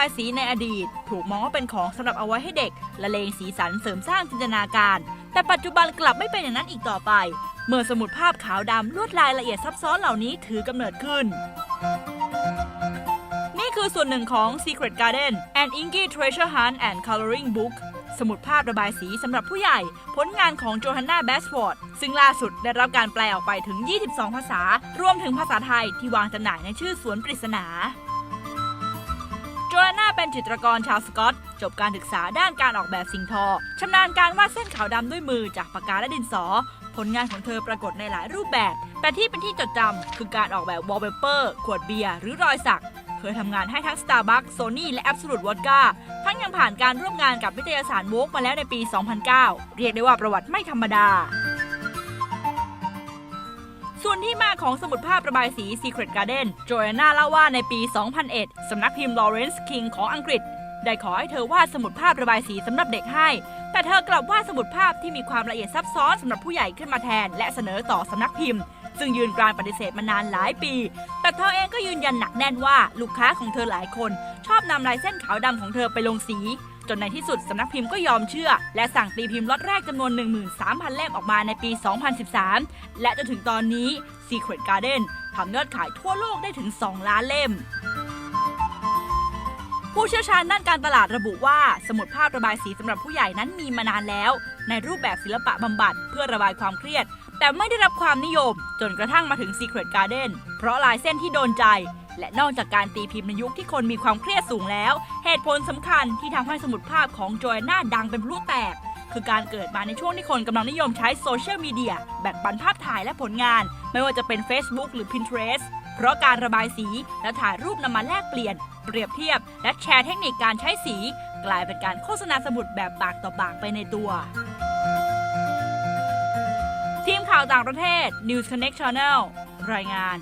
ายสีในอดีต ถูกมองว่าเป็นของสำหรับเอาไว้ให้เด็กละเลงสีสันเสริมสร้างจินตนาการ แต่ปัจจุบันกลับไม่เป็นอย่างนั้นอีกต่อไป เมื่อสมุดภาพขาวดำลวดลายละเอียดซับซ้อนเหล่านี้ถือกำเนิดขึ้น นี่คือส่วนหนึ่งของ Secret Garden and Inky Treasure Hunt and Coloring Book สมุดภาพระบายสีสำหรับผู้ใหญ่ ผลงานของโจฮันนาแบสฟอร์ด ซึ่งล่าสุดได้รับการแปลออกไปถึง 22 ภาษา รวมถึงภาษาไทยที่วางจำหน่ายในชื่อสวนปริศนา เป็นจิตรกรชาวสกอต จบการศึกษาด้านการออกแบบสิ่งทอชำนาญการวาดเส้นขาวดำด้วยมือจากปากกาและดินสอ ผลงานของเธอปรากฏในหลายรูปแบบ แต่ที่เป็นที่จดจำคือการออกแบบวอลเปเปอร์ขวดเบียร์หรือรอยสักเคยทำงานให้ทั้ง Starbucks Sony และ Absolut Vodka ทั้งยังผ่านการร่วมงานกับวิทยาศาสตร์โวกมาแล้วในปี 2009 เรียกได้ว่าประวัติไม่ธรรมดา ส่วนที่มาของสมุดภาพระบายสี Secret Garden โจแอนนาเล่าว่าในปี 2001 สำนักพิมพ์ Lawrence King ของอังกฤษ ได้ขอให้เธอวาดสมุดภาพระบายสีสำหรับเด็กให้ แต่เธอกลับวาดสมุดภาพที่มีความละเอียดซับซ้อนสำหรับผู้ใหญ่ขึ้นมาแทน และเสนอต่อสำนักพิมพ์ ซึ่งยืนกรานปฏิเสธมานานหลายปี แต่เธอเองก็ยืนยันหนักแน่นว่าลูกค้าของเธอหลายคน ชอบนำลายเส้นขาวดำของเธอไปลงสี จนในที่สุดสำนักพิมพ์ก็ยอมเชื่อ และสั่งตีพิมพ์ล็อตแรกจำนวน 13,000 เล่มออกมาในปี 2013 และจนถึงตอนนี้ Secret Garden ทำยอดขายทั่วโลกได้ถึง 2 ล้านเล่ม ผู้เชี่ยวชาญด้านการตลาดระบุว่า สมุดภาพระบายสีสำหรับผู้ใหญ่นั้นมีมานานแล้ว ในรูปแบบศิลปะบำบัดเพื่อระบายความเครียด แต่ไม่ได้รับความนิยม จนกระทั่งมาถึง Secret Garden เพราะลายเส้นที่โดนใจ และนอกจากการตีพิมพ์ในยุคที่คนมีความเครียดสูงแล้ว เหตุผลสำคัญที่ทำให้สมุดภาพของโจ a นนาดังเป็นพลุแตกคือการเกิดมาในช่วงที่คนกำลังนิยมใช้โซเชียลมีเดียแบ่งปันภาพถ่ายและผลงาน ไม่ว่าจะเป็น Facebook หรือ Pinterest เพราะการระบายสีและถ่ายรูปนำมาแลกเปลี่ยน เปรียบเทียบ และแชร์เทคนิคการใช้สี กลายเป็นการโฆษณาสมุดแบบปากต่อปากไปในตัว ทีมข่าวต่างประเทศ News Connect Channel รายงาน